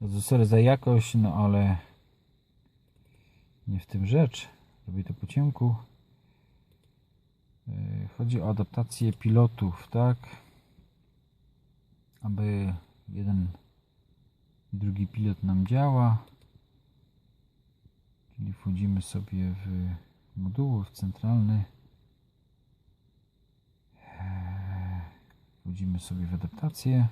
Sorry za jakość, no ale nie w tym rzecz. Robię to po ciemku. Yy, Chodzi o adaptację pilotów, tak? Aby jeden i drugi pilot nam działa. Czyli wchodzimy sobie w moduły, w centralny. Eee, Wchodzimy sobie w adaptację.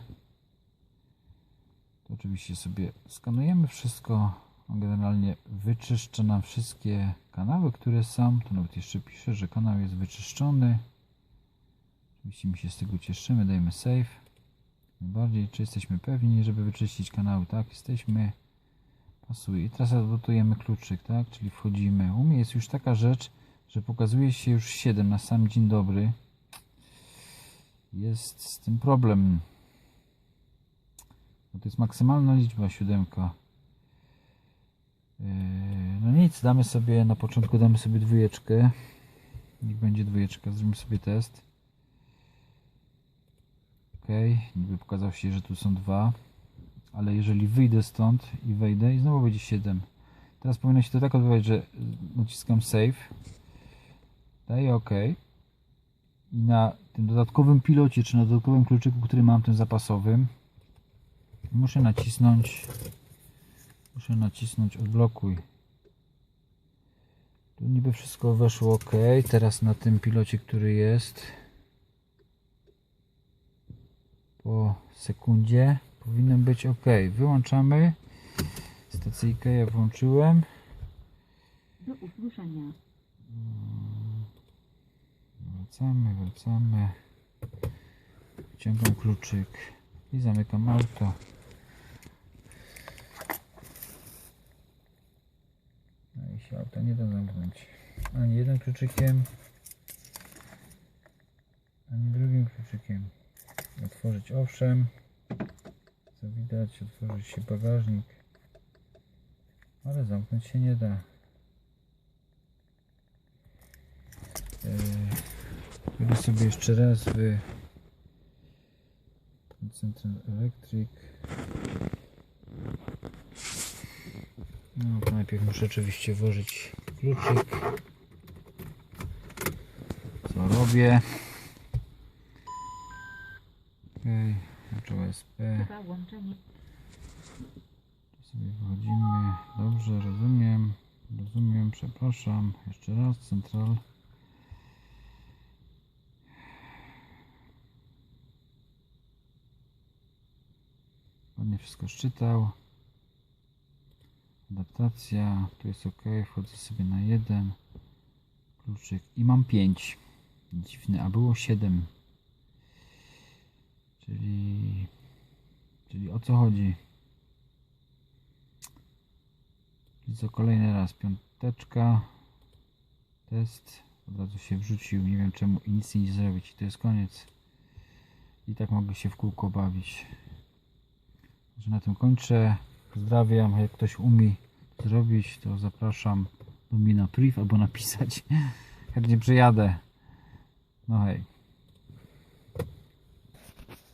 Oczywiście sobie skanujemy wszystko. On generalnie wyczyszcza nam wszystkie kanały, które są. Tu nawet jeszcze pisze, że kanał jest wyczyszczony. Oczywiście my się z tego cieszymy. Dajmy save. Bardziej, czy jesteśmy pewni, żeby wyczyścić kanały? Tak, jesteśmy. Pasuje. I teraz adnotujemy kluczyk, tak? Czyli wchodzimy. U mnie jest już taka rzecz, że pokazuje się już 7 na sam dzień dobry. Jest z tym problem. To jest maksymalna liczba, siódemka. Yy, No nic, damy sobie, na początku damy sobie dwójeczkę. Niech będzie dwójeczka, zrobimy sobie test. Ok, niby pokazał się, że tu są dwa. Ale jeżeli wyjdę stąd i wejdę i znowu będzie 7. Teraz powinno się to tak odbywać, że naciskam save. Daję OK. I na tym dodatkowym pilocie, czy na dodatkowym kluczyku, który mam, tym zapasowym, muszę nacisnąć muszę nacisnąć odblokuj. Tu niby wszystko weszło ok. Teraz na tym pilocie, który jest po sekundzie powinno być ok. Wyłączamy stacyjkę, ja włączyłem. Do usłyszenia. Wracamy, wracamy. Wciągam kluczyk i zamykam auto. No i się auto Ani jednym kluczykiem, ani drugim kluczykiem. Otworzyć owszem. Co widać, otworzyć się bagażnik. Ale zamknąć się nie da. Yy, Wejdę sobie jeszcze raz w Central Electric. No najpierw muszę oczywiście włożyć kluczyk. Co robię? Okej, okay, SP. Chyba łączenie. Sobie wchodzimy. Dobrze, rozumiem. Rozumiem, przepraszam. Jeszcze raz, central. Ładnie wszystko szczytał. Adaptacja, tu jest ok. Wchodzę sobie na jeden kluczyk i mam 5. Dziwne, a było 7. Czyli, czyli o co chodzi? I kolejny raz piąteczka test od razu się wrzucił nie wiem czemu i nic nie zrobić to jest koniec i tak mogę się w kółko bawić że na tym kończę pozdrawiam jak ktoś umie zrobić to zapraszam do mnie na priv albo napisać. Chętnie przyjadę no hej